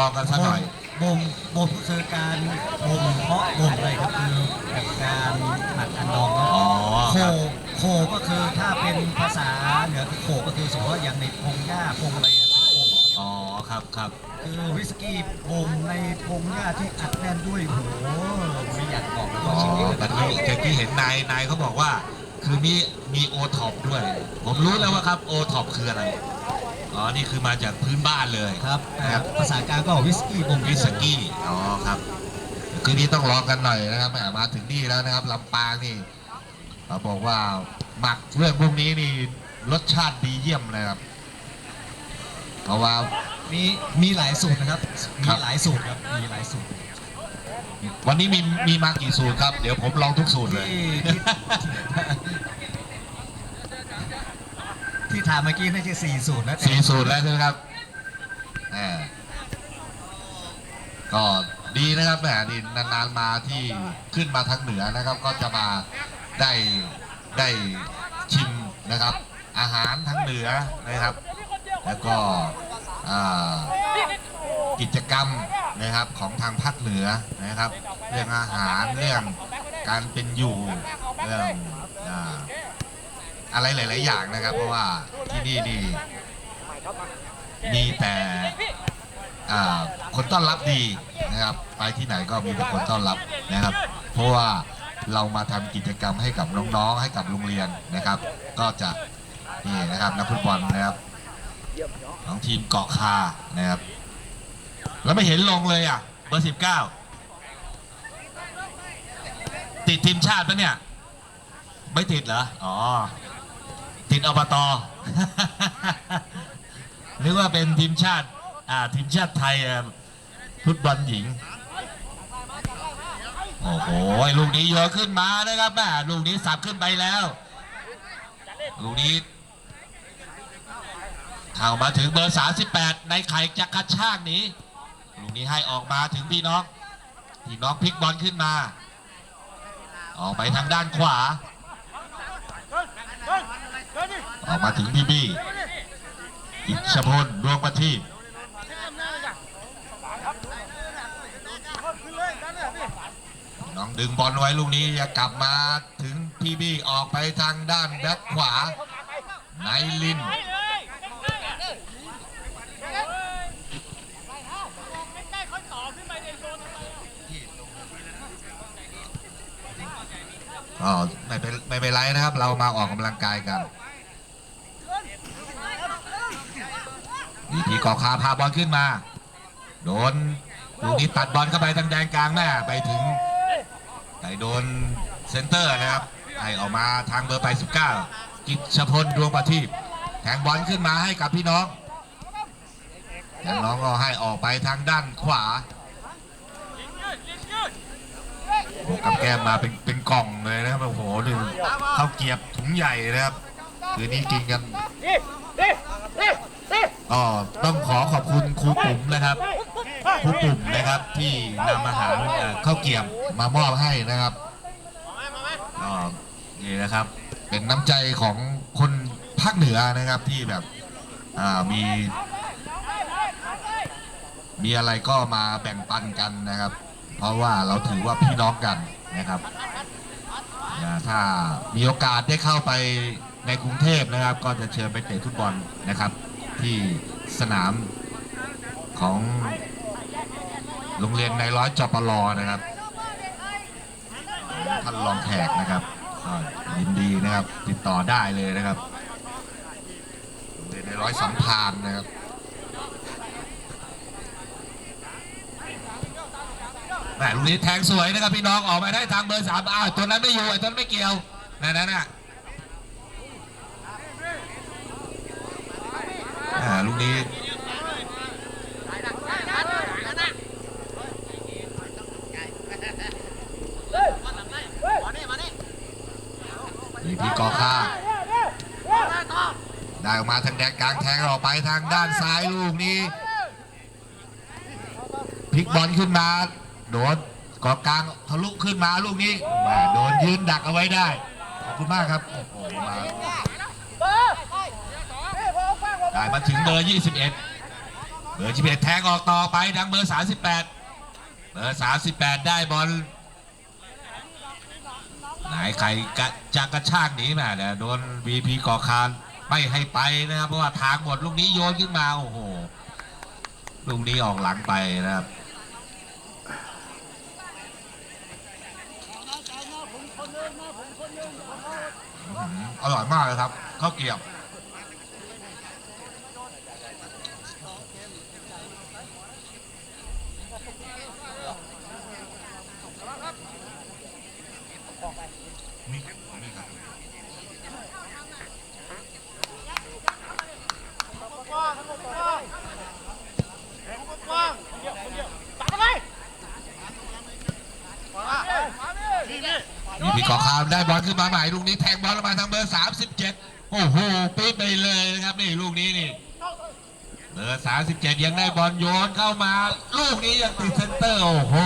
ลองกันสักหน่อยบ่มบ่มก็คือการบ่มเพาะบ่มอะไรครับคือแบบการหมักการดองเนาะอ๋อโคครับ โคก็คือถ้าเป็นภาษาเหนือคือโคก็คือสมมติว่าอย่างในพงหญ้าพงอะไรเนี่ยเป็นโคอ๋อครับครับ คือวิสกี้บ่มในพงหญ้าที่อัดแน่นด้วยโหไม่อยากบอกแล้วอ๋ก็อชิ้นนี้เลยแต่ที่เมื่อกี้เห็นนายนายเขาบอกว่า คืนนี้มีโอท็อปด้วย ผมรู้แล้วว่าครับโอท็อปคืออะไร อ๋อ นี่คือมาจากพื้นบ้านเลยครับครับภาษากลางก็วิสกี้บ่มวิสกี้ อ๋อครับคืนนี้ต้องรอกันหน่อยนะครับแหมมาถึงนี่แล้วนะครับลำปางนี่เขาบอกว่าหมักเรื่องพวกนี้นี่รสชาติดีเยี่ยมเลยครับเพราะว่า มีมีหลายสูตรนะครับครัมีบหลายสูตรครับ มีหลายสูตรวันนี้มีมีมากี่สูตรครับ เดี๋ยวผมลองทุกสูตรเลย ที่ที่ ที่ถามเมื่อกี้น่าจะสี่สูตรนะสี่สูตรแล้วใช่ไหมครับแหมก็ดีนะครับแหมดีนานๆมาที่ขึ้นมาทางเหนือนะครับ ก็จะมาได้ได้ชิมนะครับ อาหารทางเหนือนะครับ แล้วก็อ่ากิจกรรมนะครับของทางภาคเหนือนะครับ เรื่องอาหารเรื่องการเป็นอยู่เรื่อง อะไรหลาย ๆ อย่างนะครับ เพราะว่าที่นี่นี่มีแต่คนต้อนรับดีนะครับ ไปที่ไหนก็มีแต่คนต้อนรับนะครับ เพราะว่าเรามาทำกิจกรรมให้กับน้อง ๆ ให้กับโรงเรียนนะครับ ก็จะนี่นะครับนักฟุตบอลนะครับของทีมเกาะคานะครับ แล้วไม่เห็นลงเลยอะเบอร์สิบเก้าติดทีมชาติปะเนี่ย ไม่ติดเหรอ อ๋อ ติดอบตนึกว่าเป็นทีมชาติอ่าทีมชาติไทยอะฟุตบอลหญิง โอ้โหลูกนี้โยนขึ้นมานะครับแม่ลูกนี้สับขึ้นไปแล้ว ลูกนี้เข้ามาถึงเบอร์ 38 ในไข่จักรชากนี้ ลูกนี้ให้ออกมาถึงพี่น้อง พี่น้องพลิกบอลขึ้นมา ออกไปทางด้านขวา ออกมาถึงพี่บี้อิชพลดวงประทีปน้องดึงบอลไว้ลูกนี้จะกลับมาถึงพี่บี้ออกไปทางด้านแบ็คขวาไนลินอ๋อไม่เป็นไม่เป็นไรนะครับ เรามาออกกำลังกายกัน ดีพีกอคาพาบอลขึ้นมา โดนลูกนี้ตัดบอลเข้าไปทางแดนกลางแม่ไปถึงไปโดนเซนเตอร์นะครับให้ออกมาทางเบอร์ไป19กิจชพลดวงประทีปแทงบอลขึ้นมาให้กับพี่น้องแล้วน้องก็ให้ออกไปทางด้านขวาโหกับแก้มมาเป็นเป็นกล่องเลยนะครับโอ้โหดูข้าวเกียบถุงใหญ่นะครับ คืนนี้กินกัน ก็ต้องขอขอบคุณครูปุ๋มนะครับครูปุ๋มนะครับที่นำอาหารเข้าวเกรียบมามอบให้นะครับก็นี่นะครับ เป็นน้ำใจของคนภาคเหนือนะครับที่แบบมี มีอะไรก็มาแบ่งปันกันนะครับ เพราะว่าเราถือว่าพี่น้องกันนะครับถ้ามีโอกาสได้เข้าไปในกรุงเทพนะครับ ก็จะเชิญไปเตะฟุตบอลนะครับ ที่สนามของโรงเรียนในร้อยจปรนะครับท่านรองแขกนะครับยินดีนะครับ ติดต่อได้เลยนะครับโรงเรียนในร้อยสัมพานนะครับแหมลูกนี้แทงสวยนะครับพี่น้องออกมาได้ทางเบอร์สามอ้าวตัวนั้นไม่อยู่ไอ้ตัวนั้นไม่เกี่ยวนั่นน่ะ อ่าลูกนี้นี่พี่กอค่าได้ออกมาทางแดนกลางแทงออกไปทางด้านซ้ายลูกนี้พลิกบอลขึ้นมา โดนกอกลางทะลุขึ้นมาลูกนี้ม่โดนยืนดักเอาไว้ได้ ขอบคุณมากครับโอ้โหมา ได้มาถึงเบอร์ 21 เบอร์11แทงออกต่อไปดังเบอร์ 38 เบอร์ 38 ได้บอลไหนใครกะจะกระชากหนีมาเนี่ยโดน VP ก่อคานไม่ให้ไปนะครับ เพราะว่าทางหมดลูกนี้โยนขึ้นมา โอ้โห ลูกนี้ออกหลังไปนะครับอร่อยมากเลยครับข้าวเกรียบ นี่พี่กอคามได้บอลขึ้นมาใหม่ลูกนี้แทงบอลมาทางเบอร์ 37 โอ้โหปี๊ดไปเลยนะครับนี่ลูกนี้นี่เบอร์37 ยังได้บอลโยนเข้ามา ลูกนี้ยังติดเซนเตอร์ โอ้โห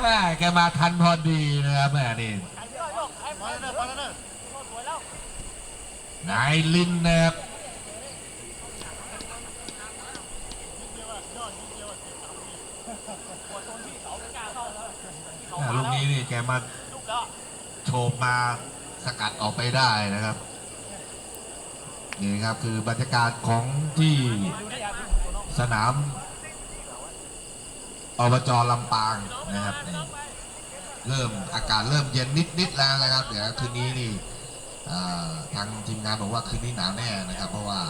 แม่แกมาทันพอดีนะครับแม่นี่นายลินนะครับลูกนี้นี่แกมา โฉบมาสกัดออกไปได้นะครับ นี่ครับคือบรรยากาศของที่สนามอบจลำปางนะครับ เริ่มอากาศเริ่มเย็นนิดๆแล้วนะครับ เดี๋ยวคืนนี้นี่ทางทีมงานบอกว่าคืนนี้หนาวแน่นะครับ เพราะว่า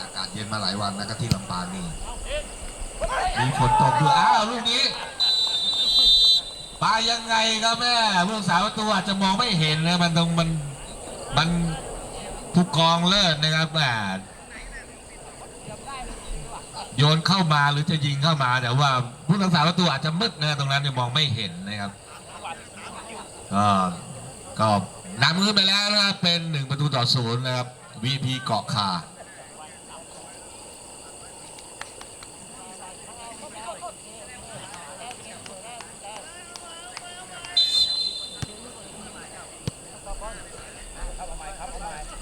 อากาศเย็นมาหลายวันนะครับที่ลำปางนี่มีฝนตกด้วยอ้าวลูกนี้ ปายังไงครับแม่ผู้รักษาประตูอาจจะมองไม่เห็นนะมันตรงมันมันผู้กองเลิศนะครับแม่โยนเข้ามาหรือจะยิงเข้ามาแต่ว่าผู้รักษาประตูอาจจะมืดนะตรงนั้นมองไม่เห็นนะครับก็ก็นำขึ้นไปแล้วนะครับเป็นหนึ่งประตูต่อศูนย์นะครับ VP เกาะคา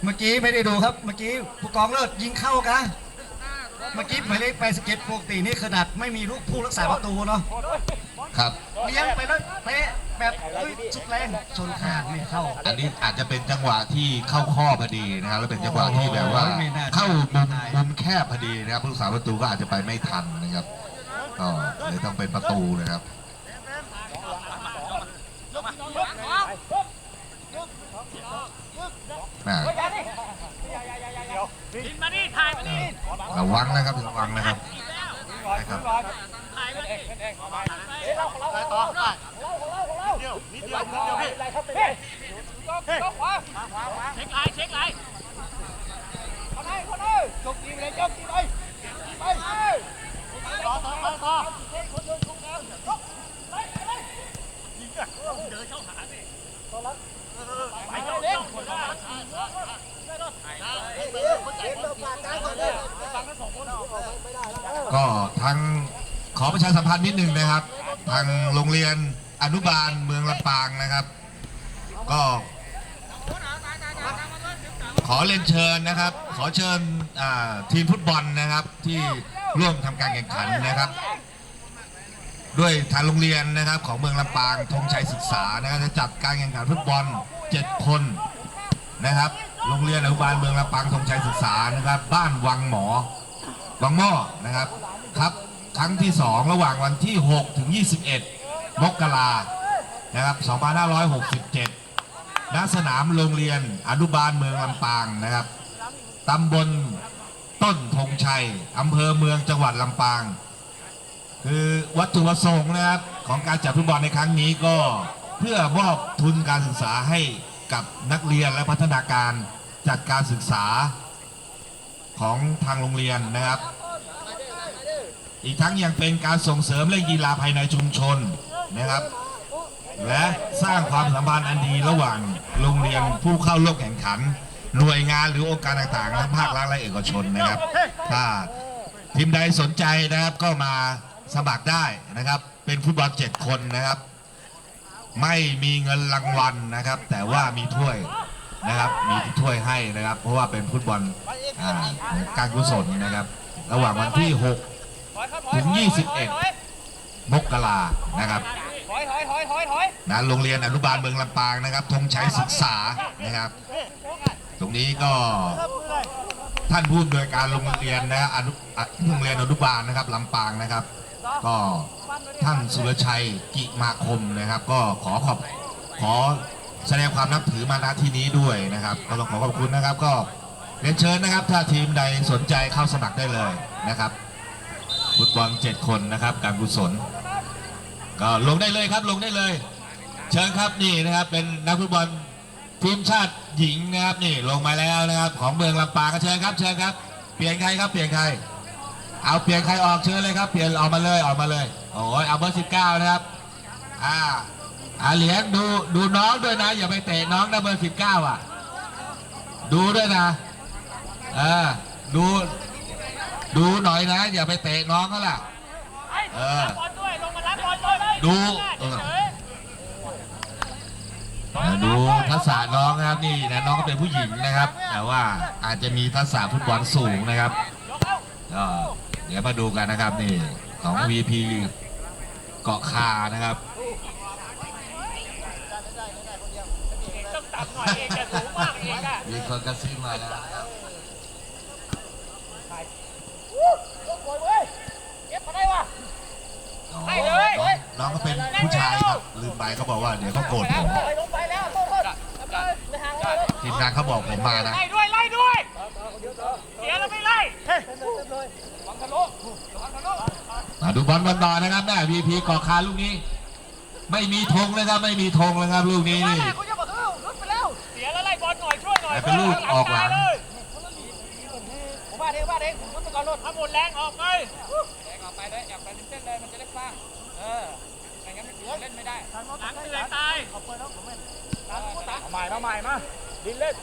เมื่อกี้ไม่ได้ดูครับ เมื่อกี้ผู้กองเลิศยิงเข้ากะเมื่อกี้หมายเลขไปสเก็ตปกตินี่ขนาดไม่มีลูกผู้รักษาประตูเนาะครับ เลี้ยงไปแล้วเตะแบบเอ้ยสุดแรงชนขาดไม่เข้า อันนี้อาจจะเป็นจังหวะที่เข้าข้อพอดีนะครับแล้วเป็นจังหวะที่แบบว่าโอ้โหไม่น่า เข้ามุมมุมแคบพอดีนะครับผู้รักษาประตูก็อาจจะไปไม่ทันนะครับก็เลยต้องเป็นประตูนะครับ แม่ ดินมานี่ถ่ายมานี่ระวังนะครับระวังนะครับนะครับถ่ายมานี่ได้ต่อได้นิดเดียวนิดเดียวนิดเดียวพี่เช็คไลน์เช็คไลน์ต่อต่อต่อต่อไปเจ้าเล็ก ก็ทางขอประชาสัมพันธ์นิดหนึ่งนะครับ ทางโรงเรียนอนุบาลเมืองลำปางนะครับ ก็ขอเรียนเชิญนะครับ ขอเชิญทีมฟุตบอลนะครับที่ร่วมทำการแข่งขันนะครับ ด้วยทางโรงเรียนนะครับของเมืองลำปางธงชัยศึกษานะครับจะจัดการแข่งขันฟุตบอล 7 คนนะครับโรงเรียนอนุบาลเมืองลำปางธงชัยศึกษานะครับ บ้านวังหมอวังหม้อนะครับครับครั้งที่ 2 ระหว่างวันที่ 6 ถึง 21 มกรานะครับ 2567ณสนามโรงเรียนอนุบาลเมืองลำปางนะครับตำบลต้นธงชัยอำเภอเมืองจังหวัดลำปาง คือวัตถุประสงค์นะครับของการจัดฟุตบอลในครั้งนี้ก็เพื่อมอบทุนการศึกษาให้กับนักเรียนและพัฒนาการจัดการศึกษาของทางโรงเรียนนะครับ อีกทั้งยังเป็นการส่งเสริมเล่นกีฬาภายในชุมชนนะครับ และสร้างความสัมพันธ์อันดีระหว่างโรงเรียนผู้เข้าร่วมแข่งขัน หน่วยงานหรือองค์การต่างๆทั้งภาครัฐและเอกชนนะครับ ถ้าทีมใดสนใจนะครับก็มา สมัครได้นะครับ เป็นฟุตบอล7คนนะครับ ไม่มีเงินรางวัลนะครับ แต่ว่ามีถ้วยนะครับ มีถ้วยให้นะครับ เพราะว่าเป็นฟุตบอลการกุศลนะครับ ระหว่างวันที่ 6 ถึง 21 มกรานะครับถอยถอยถอยถอยถอยนะโรงเรียนอนุบาลเมืองลำปางนะครับธงชัยศึกษานะครับ ตรงนี้ก็ท่านผู้อำนวยการโรงเรียนนะอนุอะโรงเรียนอนุบาลนะครับลำปางนะครับ ก็ท่านสุรชัยกิมาคมนะครับ ก็ขอขอบขอแสดงความนับถือมาณที่นี้ด้วยนะครับ ก็ต้องขอขอบคุณนะครับ ก็เรียนเชิญนะครับ ถ้าทีมใดสนใจเข้าสมัครได้เลยนะครับฟุตบอล7คนนะครับ การกุศล ก็ลงได้เลยครับลงได้เลย เชิญครับนี่นะครับ เป็นนักฟุตบอลทีมชาติหญิงนะครับนี่ลงมาแล้วนะครับ ของเมืองลำปางก็เชิญครับเชิญครับ เปลี่ยนใครครับเปลี่ยนใคร เอาเปลี่ยนใครออกเชิญเลยครับ เปลี่ยนออกมาเลยออกมาเลย โอ้ยเอาเบอร์สิบเก้านะครับ อ่าอาเหลียงดูดูน้องด้วยนะ อย่าไปเตะน้องนะเบอร์สิบเก้าอะ ดูด้วยนะเออดู ดูหน่อยนะ อย่าไปเตะน้องเขาล่ะ เออ ดูเออดูทักษะน้องนะครับนี่นะน้องก็เป็นผู้หญิงนะครับ แต่ว่าอาจจะมีทักษะฟุตบอลสูงนะครับก็ เดี๋ยวมาดูกันนะครับนี่ของ VP เกาะคานะครับต้องต่ำหน่อยเองจะสูงมากเองอะมีคนกระซิบมาแล้วนะครับเก็บมาได้วะอ๋อให้เลยน้องน้องก็เป็นผู้ชายครับลืมไปเขาบอกว่าเดี๋ยวเขาโกรธผมลงไปแล้วโทษโทษไม่ห่างเลยทีมงานเขาบอกผมมานะ ไล่ด้วยไล่ด้วย เสียแล้วไม่ไล่เฮ้ยวังทะลุวังทะลุมาดูบอลบอลต่อนะครับแม่ VP เกาะคาลูกนี้ ไม่มีธงนะครับไม่มีธงนะครับลูกนี้นี่คุณจะบอกเออรุดไปแล้วเสียแล้วไล่บอลหน่อยช่วยหน่อยแต่เป็นลูกออกหลังผมว่าเองว่าเองผมรุดไปก่อนรถถ้าหมดแรงออกไปแรงออกไปเลยอยากไปเส้นเลยมันจะได้กว้างเออไม่งั้นเล่นไม่ได้หลังเหนื่อยตายเอาไปแล้วผมเล่นเอาใหม่มาใหม่มาดินเล่น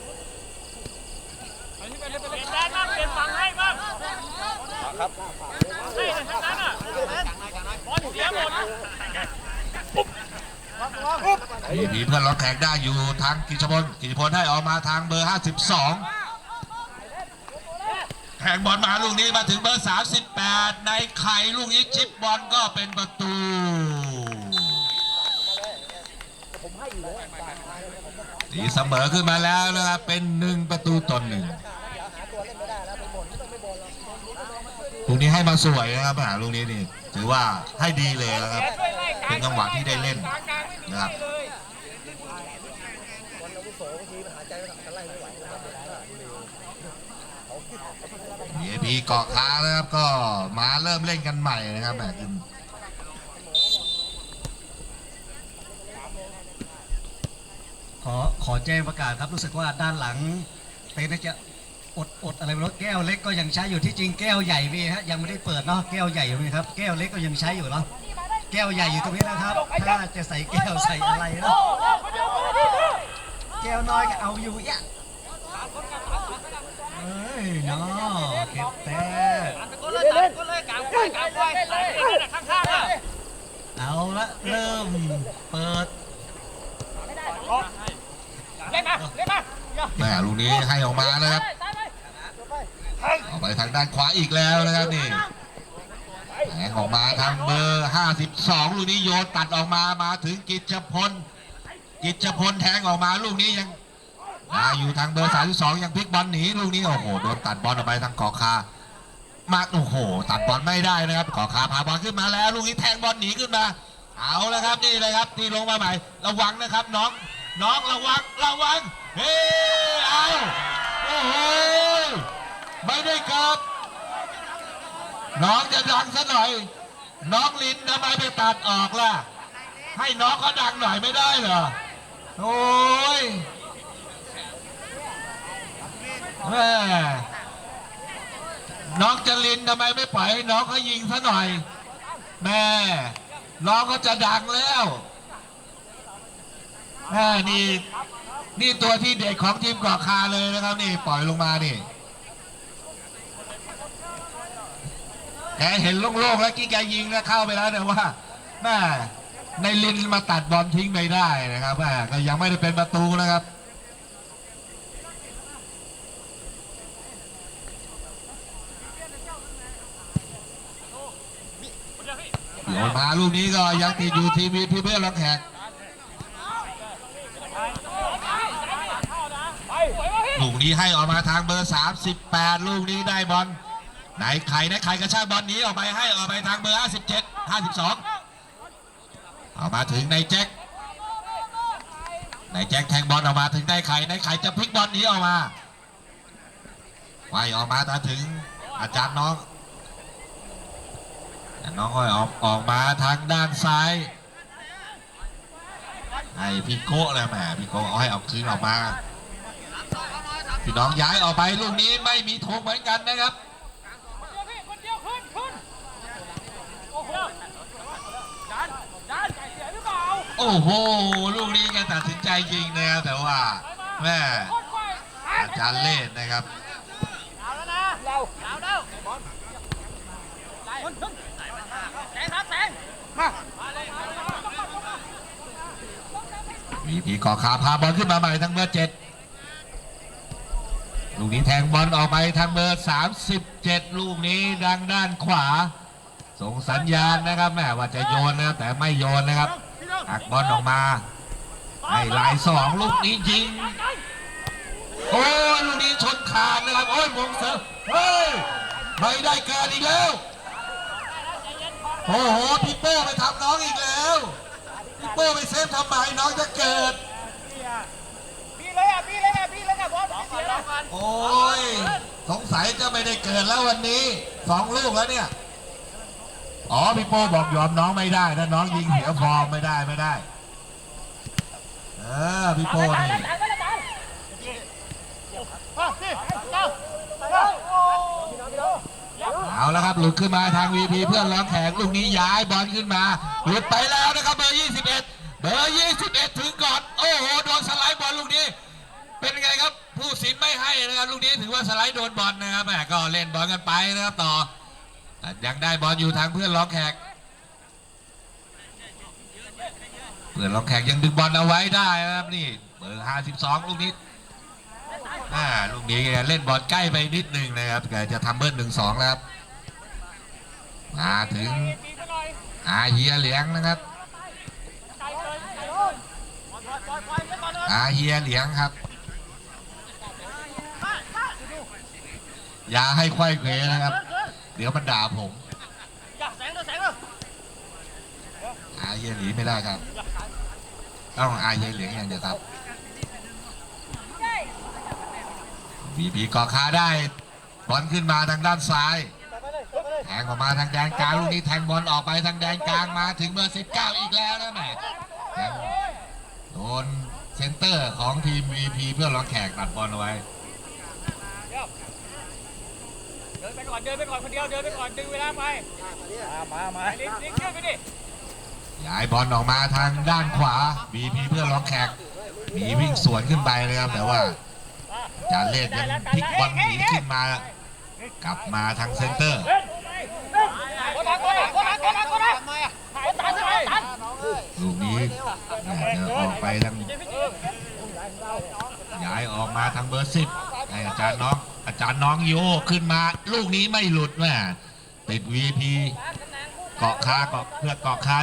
เปลี่ยนนบ้างเปลี่ยนฝั่งให้บ้างครับให้ทั้งนั้นอะบอลเสียหมด VP เพื่อนล็อกแขกได้อยู่ทางกิจพลกิจพลให้ออกมาทางเบอร์ 52แข่งบอลมาลูกนี้มาถึงเบอร์ 38 ในไข่ลูกนี้ชิปบอลก็เป็นประตู ตีเสมอขึ้นมาแล้วนะครับ เป็นหนึ่งประตูต่อหนึ่ง ลูกนี้ให้มาสวยนะครับหาลูกนี้นี่ถือว่าให้ดีเลยนะครับ เป็นจังหวะที่ได้เล่นนะครับเอพีเกาะค้านะครับก็มาเริ่มเล่นกันใหม่นะครับแหมคือขอขอแจ้งประกาศครับรู้สึกว่าด้านหลังเต็นจะ อดอดอะไรไม่รู้แก้วเล็กก็ยังใช้อยู่ที่จริงแก้วใหญ่มีฮะยังไม่ได้เปิดเนาะแก้วใหญ่อยู่นี่ครับแก้วเล็กก็ยังใช้อยู่เนาะแก้วใหญ่อยู่ตรงนี้นะครับ ถ้าจะใส่แก้วใส่อะไรเนาะแก้วน้อยก็เอาอยู่อะเอ้ยเนาะเก็บแต่ก็เลยตัดก็เลยกางไว้กางไว้ไหลไปนั่นแหละข้างๆอะเอาละเริ่มเปิดเล่นมาเล่นมาแหม่ลูกนี้ให้ออกมานะครับ ออกไปทางด้านขวาอีกแล้วนะครับนี่แทงออกมาทางเบอร์ 52 ลูกนี้โยนตัดออกมามาถึงกิจพล กิจพลแทงออกมาลูกนี้ยังมาอยู่ทางเบอร์ 32 ยังพลิกบอลหนีลูกนี้โอ้โหโดนตัดบอลออกไปทางกอคามาโอ้โห ตัดบอลไม่ได้นะครับกอคาพาบอลขึ้นมาแล้ว ลูกนี้แทงบอลหนีขึ้นมา เอาแล้วครับนี่เลยครับที่ลงมาใหม่ ระวังนะครับน้องน้องระวังระวังเฮ้เอาโอ้โหไม่ได้กลับ น้องจะดังซะหน่อย น้องลินทำไมไปตัดออกล่ะ ให้น้องเขาดังหน่อยไม่ได้เหรอ โอ้ยแม่น้องจรินทำไมไม่ปล่อยให้น้องเขายิงซะหน่อย แม่น้องเขาจะดังแล้วแม่นี่นี่ตัวที่เด็กของทีมกาะคาเลยนะครับนี่ปล่อยลงมานี่ แกเห็นโล่งๆแล้วกี้แกยิงแล้วเข้าไปแล้วเนี่ยว่าแม่ในลินมาตัดบอลทิ้งไปได้นะครับแม่ก็ยังไม่ได้เป็นประตูนะครับมาลูกนี้ก็ยังติดอยู่ทีวีพี่เพื่อนรังแขกลูกนี้ให้ออกมาทางเบอร์ 38 ลูกนี้ได้บอล ไหนไข่ไหนไข่กระชากบอลนี้ออกไปให้ออกไปทางเบอร์ 57 52 เอามาถึงในแจ็คในแจ็คแทงบอลออกมาถึงได้ไข่ในไข่จะพลิกบอลนี้ออกมาไวออกมามาถึงอาจารย์น้องน้องค่อยออกออกมาทางด้านซ้ายให้พี่โก้เลยแหมพี่โก้เอาให้เอาคืนออกมาพี่น้องย้ายออกไปลูกนี้ไม่มีธงเหมือนกันนะครับ โอ้โห ลูกนี้แกตัดสินใจยิงนะครับแต่ว่าแม่อาจารย์เล่นนะครับเอาแล้วนะเราเอาแล้วบอลแสงครับแสงมามีผีก่อขาพาบอลขึ้นมาใหม่ทางเบอร์เจ็ดลูกนี้แทงบอลออกไปทางเบอร์37ลูกนี้ดังด้านขวา ส่งสัญญาณนะครับแม่ว่าจะโยนนะครับแต่ไม่โยนนะครับ หักบอลออกมาให้ลายสองลูกนี้ยิง โอ้ยลูกนี้ชนขาดนะครับ โอ้ยมงเสริมเฮ้ย ไม่ได้การอีกแล้ว โอ้โหพี่โป้ไปทำน้องอีกแล้วพี่โป้ไปเซฟทำไมน้องจะเกิดพี่เลยอะพี่เลยอะพี่เลยอะบอลเสียแล้วโอ้ยสงสัยจะไม่ได้เกิดแล้ววันนี้สองลูกแล้วเนี่ย อ๋อพี่โป้บอกยอมน้องไม่ได้ถ้าน้องยิงเสียฟอร์มไม่ได้ไม่ได้ เออพี่โป้นี่เอาแล้วครับหลุดขึ้นมาทาง VP เพื่อนร้องแขกลูกนี้ย้ายบอลขึ้นมาหลุดไปแล้วนะครับเบอร์21 เบอร์21 ถึงก่อน โอ้โหโดนสไลด์บอลลูกนี้ เป็นไงครับผู้สินไม่ให้นะครับลูกนี้ถือว่าสไลด์โดนบอลนะครับแหมก็เล่นบอลกันไปนะครับต่อ ยังได้บอลอยู่ทางเพื่อนร้องแขก เพื่อนร้องแขกยังดึงบอลเอาไว้ได้นะครับนี่เบอร์52ลูกนี้อ่าลูกนี้แกเล่นบอลใกล้ไปนิดนึงนะครับแกจะทำเบิ้ลหนึ่งสองแล้วครับมาถึงอาเฮียเหลียงนะครับเลยไกลเลยปล่อาเฮียเหลียงครับ อย่าให้ไขว้เขวนะครับ เดี๋ยวมันด่าผมอย่าแสงเลยแสงเลยอาเฮียหลีไม่ได้ครับต้องอาเฮียเหลียงอย่างเดียวครับบีบีเกาะคาได้ บอลขึ้นมาทางด้านซ้ายแทงออกมาทางแดนกลางลูกนี้แทงบอลออกไปทางแดนกลางมาถึงเบอร์ 19 อีกแล้วนะแหมแทงโดนเซนเตอร์ของทีม VP เพื่อรองแขกตัดบอลเอาไว้ เดิ นไปก่อนเดินไปก่อนคนเดียวเดินไปก่อนดึงเวลาไปมามาลิงลิงเชื่อไปดิย้ายบอลออกมาทางด้านขวา VP เพื่อรองแขกมีวิ่งสวนขึ้นไปเลยครับแต่ว่าจานเล่นยังพลิกบอลหนีขึ้นมา กลับมาทางเซนเตอร์โคตรโคตรโคตรโคตรโคตรถ่ายตันถ่ายตันลูกนี้น่าจะออกไปทางย้ายออกมาทางเบอร์สิบให้อาจารย์น้อง อาจารย์น้องโยขึ้นมา ลูกนี้ไม่หลุดแม่ติด VP เกาะคาเกาะเพื่อเกาะคา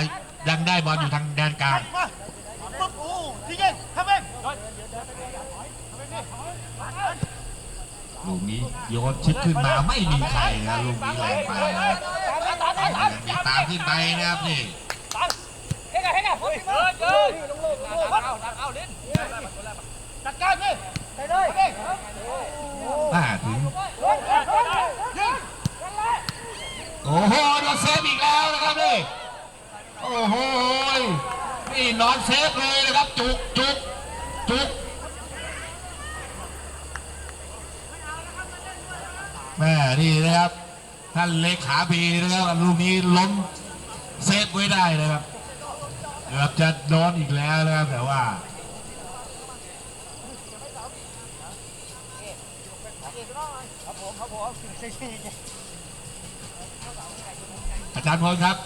ยังได้บอลอยู่ทางแดนกลางลูกนี้โยนชิดขึ้นมาไม่มีใครนะลูกนี้แรงไปมีตามขึ้นไปนะครับนี่เฮ้ยไงเฮ้ยไงเดินเดินลงลงลงเอาเอาลิ้นจัดการดิไปเลย มาถึงยิงโอ้โหโดนเซฟอีกแล้วนะครับนี่โอ้โหนี่นอนเซฟเลยนะครับ จุกจุกจุกแม่นี่นะครับ ท่านเลขาบีนะครับลูกนี้ล้มเซฟไว้ได้นะครับเกือบจะโดนอีกแล้วนะครับแต่ว่า อาจารย์พลครับ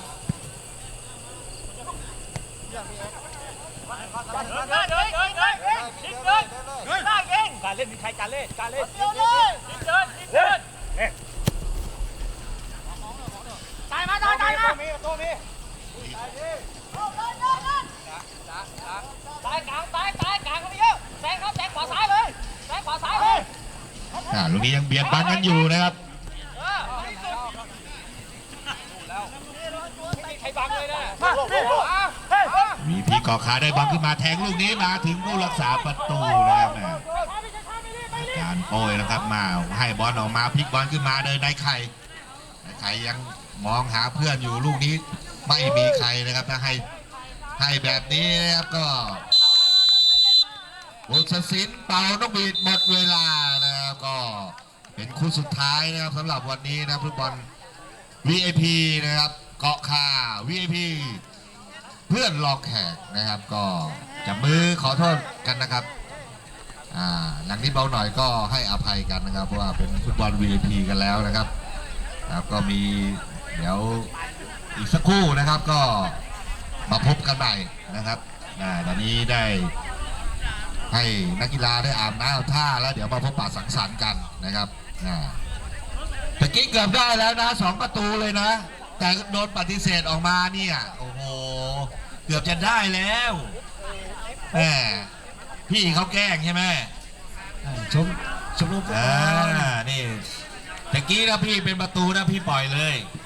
เดินเดินเดินเดินลิงเดินเดินได้เองการเล่นมีใครการเล่นการเล่นลิงเดินลิงเดินลิงเดินตายมาตายตายมาตัวมีตัวมีซ้ายกลางซ้ายซ้ายกลางเขาไปเยอะแซงครับแซงขวาซ้ายเลยแซงขวาซ้ายเลย อ่าลูกนี้ยังเบียดบังกันอยู่นะครับมีพีเกาะขาได้บอลขึ้นมาแทงลูกนี้มาถึงผู้รักษาประตูนะครับแม่การโปยนะครับมาให้บอลออกมาพลิกบอลขึ้นมาเดินในไข่ในไข่ยังมองหาเพื่อนอยู่ลูกนี้ไม่มีใครนะครับถ้าให้ให้แบบนี้นะครับก็บุษศิลป์เป่านกบีดหมดเวลา เป็นคู่สุดท้ายนะครับสำหรับวันนี้นะฟุตบอล VIP นะครับ เกาะคา VIP เพื่อนรองแขกนะครับ ก็จับมือขอโทษกันนะครับอ่าหลังนี้เบาหน่อยก็ให้อภัยกันนะครับ เพราะว่าเป็นฟุตบอล VIP กันแล้วนะครับครับก็มีเดี๋ยวอีกสักครู่นะครับก็มาพบกันใหม่นะครับอ่าตอนนี้ได้ให้นักกีฬาได้อาบน้ำอาท่าแล้วเดี๋ยวมาพบปะสังสรรค์กันนะครับ ตะกี้เกือบได้แล้วนะสองประตูเลยนะ แต่โดนปฏิเสธออกมาเนี่ย โอ้โห เกือบจะได้แล้วแหมพี่เขาแกล้งใช่ไหมอ่าชมชมรมฟุตอ่าบอลนี่ตะกี้นะพี่เป็นประตูนะพี่ปล่อยเลยอ